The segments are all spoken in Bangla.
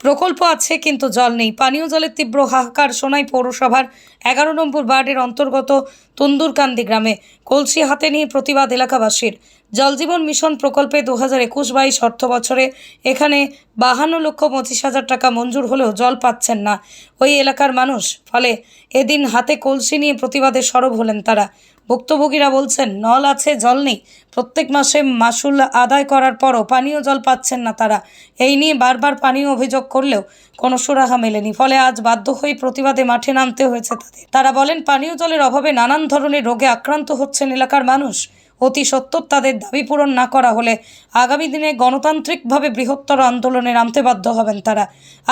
প্রকল্প আছে, কিন্তু জল নেই। পানীয় জলের তীব্র হাহাকার সোনাই পৌরসভার এগারো নম্বর ওয়ার্ডের অন্তর্গত তন্দুরকান্দি গ্রামে। কলসি হাতে নিয়ে প্রতিবাদ এলাকাবাসীর। জলজীবন মিশন প্রকল্পে দু হাজার একুশ বাইশ অর্থ বছরে এখানে বাহান্ন লক্ষ পঁচিশ হাজার টাকা মঞ্জুর হলেও জল পাচ্ছেন না। ওই এলাকার মানুষ, ফলে এদিন হাতে কলসি নিয়ে প্রতিবাদে সরব হলেন তারা। ভুক্তভোগীরা বলছেন, নল আছে, জল নেই। প্রত্যেক মাসে মাসুল আদায় করার পরও পানীয় জল পাচ্ছেন না তারা। এই নিয়ে বারবার পানীয় অভিযোগ করলেও কোনো সুরাহা মেলেনি। ফলে আজ বাধ্য হয়ে প্রতিবাদে মাঠে নামতে হয়েছে তাদের। তারা বলেন, পানীয় জলের অভাবে নানান ধরনের রোগে আক্রান্ত হচ্ছেন এলাকার মানুষ। অতি সত্বর তাদের দাবি পূরণ না করা হলে আগামী দিনে গণতান্ত্রিকভাবে বৃহত্তর আন্দোলনে নামতে বাধ্য হবেন তারা।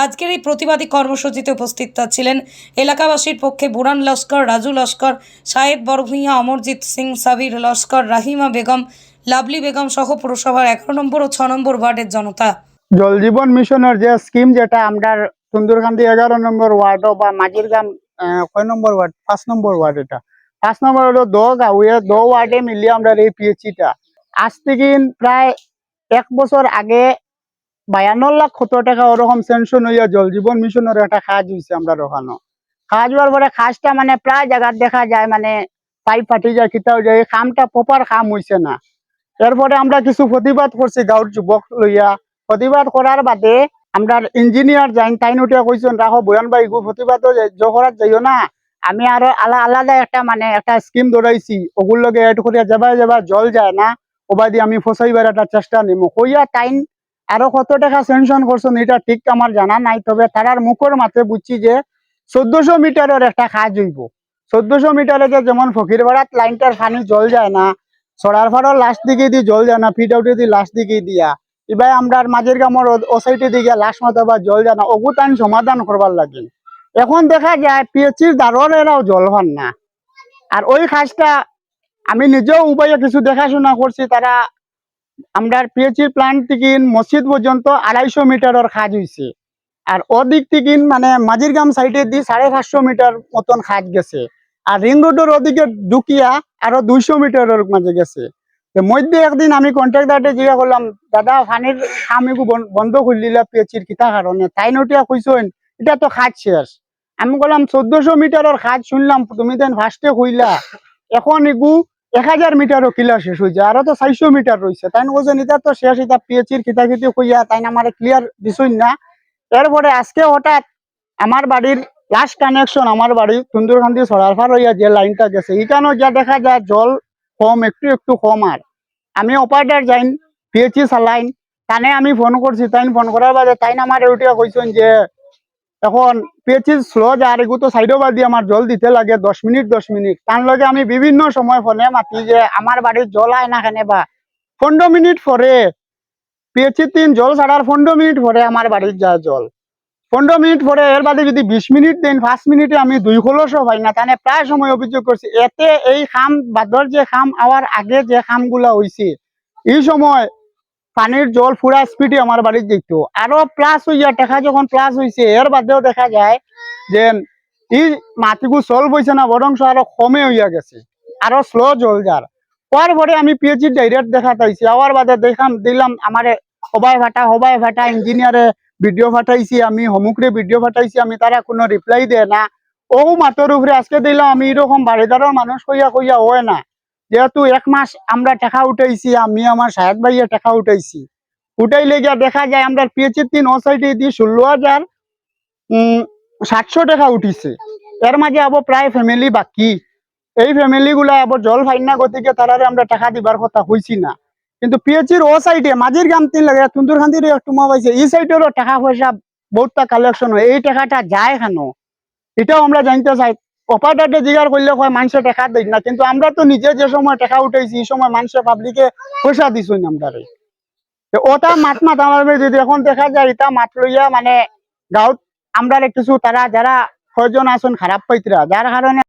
আজকের এই প্রতিবাদী কর্মসূচিতে উপস্থিত ছিলেন এলাকাবাসীর পক্ষে বুরান লস্কর, রাজু লস্কর, সায়েদ বরভূঁইয়া অমরজিৎ সিং, সাবির লস্কর, রাহিমা বেগম লাভলি বেগম সহ পুরসভার এগারো নম্বর ও ছ নম্বর ওয়ার্ডের জনতা। জল জীবন মিশনের যে স্কিম যেটা আমরা সুন্দরকান্দি এগারো নম্বর ওয়ার্ড বা মাঝিরগ্রাম কয় নম্বর ওয়ার্ড? পাঁচ নম্বর ওয়ার্ড এটা। পাঁচ নম্বর হলো দো গাঁওয়ে দো ওয়ার্ডে মিলিয়ে আমরা এই পিএইচিটা আজ থেকে প্রায় এক বছর আগে বায়ান্ন লাখ কত টাকা ওরকম সেনশন হইয়া জল জীবন মিশনের একটা কাজ হয়েছে আমরা ওখানে কাজ হওয়ার পরে কাজটা মানে প্রায় জায়গার দেখা যায় মানে পাইপ ফাটি যায় কিতাও যায়, এই কামটা প্রপার কাম হইছে না। এরপরে আমরা কিছু প্রতিবাদ করছি গাঁৱৰ যুবক লইয়া। প্রতিবাদ করার বাদে আমরা ইঞ্জিনিয়ার যাইন, তাই উঠিয়া কইছেন, রাখো, বয়ান ভাই প্রতিবাদ জহরাত যাইও না। আমি আরও আলাদা একটা মানে একটা স্কিম দৌড়াইছি। ওগুর লগে এড করিয়া যাবা যাবা জল যায় না, ওবাই দিয়ে আমি ফসাইবার একটা চেষ্টা নিমু। কইয়া টাইম আরও কত টাকা সেনশন করছেন এটা ঠিক আমার জানা নাই, তবে তারার মুখের মাতে বুঝছি যে চোদ্দশো মিটারের একটা কাজ হইব। চোদ্দশো মিটারে যে যেমন ফকিরপাড়াত লাইনটার পানি জল যায় না ছড়ার ফাড়ার লাস্ট দিকে দিয়ে জল যায় না ফিট আউটে দিয়ে লাস্ট দিকে দিয়া। এবার আমরা মাঝের গ্রামের ও সাইডে দিকে লাস্ট মতো বা জল যায় না, ওগু টাইম সমাধান করবার লাগে। এখন দেখা যায় পিএচির দ্বারর এরাও জল হন না। আর ওই কাজটা আমি নিজেও উপায়ে কিছু দেখাশোনা করছি, তারা আমরা পিএচির প্লান্ট থেকে মসজিদ পর্যন্ত আড়াইশো মিটারের কাজ হয়েছে আর ওদিক থেকে মানে মাঝিরগ্রাম সাইডে দিয়ে সাড়ে পাঁচশো মিটার মতন খাজ গেছে। আর রিং রোডের ওদিকে ঢুকিয়া আরও দুইশো মিটারের মাঝে গেছে। মধ্যে একদিন আমি কন্ট্রাক্টারকে জিজ্ঞা করলাম, দাদা, পানির খাম এগু বন- বন্ধ করে দিলা পেয়েছির কিতা কারণে? তাই নটিয়া কইসেন এটা তো খাজ শেষ। আমি বললাম চোদ্দশো মিটারের কাজ শুনলাম, তুমি দেন ফার্স্টে কইলা, এখন এগু এক হাজার মিটারও কিলা শেষ হয়েছে আরও তো চারশো মিটার রয়েছে তাই বলছেন এটা তো শেষ, এটা পিএচির কিতি কইয়া তাই আমার ক্লিয়ার দিছই না। এরপরে আজকে হঠাৎ আমার বাড়ির লাস্ট কানেকশন আমার বাড়ি সুন্দরকান্দি সরারফার হইয়া যে লাইনটা গেছে, এখানেও যা দেখা যায় জল কম, একটু একটু কম আর। আমি অপারেটার যাইন পিএইচি চালাইন, তানে আমি ফোন করছি তাই ফোন করার বাদে তাই আমার উঠিয়া কইছেন যে এখন পিএইচি স্লো যার এগু তো সাইডও বাদ আমার জল দিতে লাগে, দশ মিনিট দশ মিনিট। তার লগে আমি বিভিন্ন সময় ফোনে মাতি যে, আমার বাড়ির জল আয় না কেনে বা? পনেরো মিনিট পরে পিএইচি তিন জল ছাড়ার পনেরো মিনিট পরে আমার বাড়ির যায় জল। পনেরো মিনিট পরে এর বাদে যদি বিশ মিনিট দেন, পাঁচ মিনিটে আমি দুই খোলসও পাই না। তাহলে প্রায় সময় অভিযোগ করছি, এতে এই খাম, বাদর যে খাম, আওয়ার আগে যে খামগুলা হইছে, এই সময় পানির জল পুরা স্পিডে আমার বাড়ির যেত আরও প্লাস হইয়া দেখা যখন প্লাস হইছে, এর বাদেও দেখা যায় যে এই মাটিগু সলভ হইছে না বরং আরও কমে হইয়া গেছে, আরও স্লো জল যার। পরে আমি পিএইচি ডাইরেক্ট দেখা পাইছি, আওয়ার বাদে দেখাম, দিলাম, আমারে হবাই ভাটা হবাই ভাটা ইঞ্জিনিয়ারে ভিডিও পাঠাইছি আমি হমুকরে ভিডিও পাঠাইছি আমি তারা কোনো রিপ্লাই দেয় না। ও মাতর উপরে আজকে দিলাম, আমি এরকম বাড়িদারের মানুষ কইয়া কইয়া হয় না। যেহেতু এক মাস আমরা টাকা উঠাইছি আমি আমার সাহেব ভাইয়া টাকা উঠাইছি। উঠাইলে গিয়া দেখা যায় আমরা পিএচি তিন ও সাইডে দিয়ে ষোলো হাজার সাতশো টাকা উঠিছে। এর মাঝে আবার প্রায় ফ্যামিলি বাকি। এই ফ্যামিলি গুলা আবার জল ফাইন না গতিকে তারারে আমরা টাকা দিবার কথা হইছি না। কিন্তু পিএচির ও সাইডে মাঝির গ্রাম তিন লাগে তুন্দুরখান্দির একটু মা পাইছে এই সাইডেরও টাকা পয়সা বহুতটা কালেকশন হয়। এই টাকাটা যায় কেন? এটাও আমরা জানতে চাই। অপারেটারকে জিগার করলে হয় মানুষের টাকা না। কিন্তু আমরা তো নিজে যে সময় টাকা উঠাইছি, এই সময় মানুষের পাবলিকে পয়সা দিছই না আমরা ওটা মাত মাত আমার যদি এখন দেখা যায় এটা মাত লইয়া মানে গাঁত আমরা কিছু তারা, যারা কয়জন আসুন খারাপ পাইতরা, যার কারণে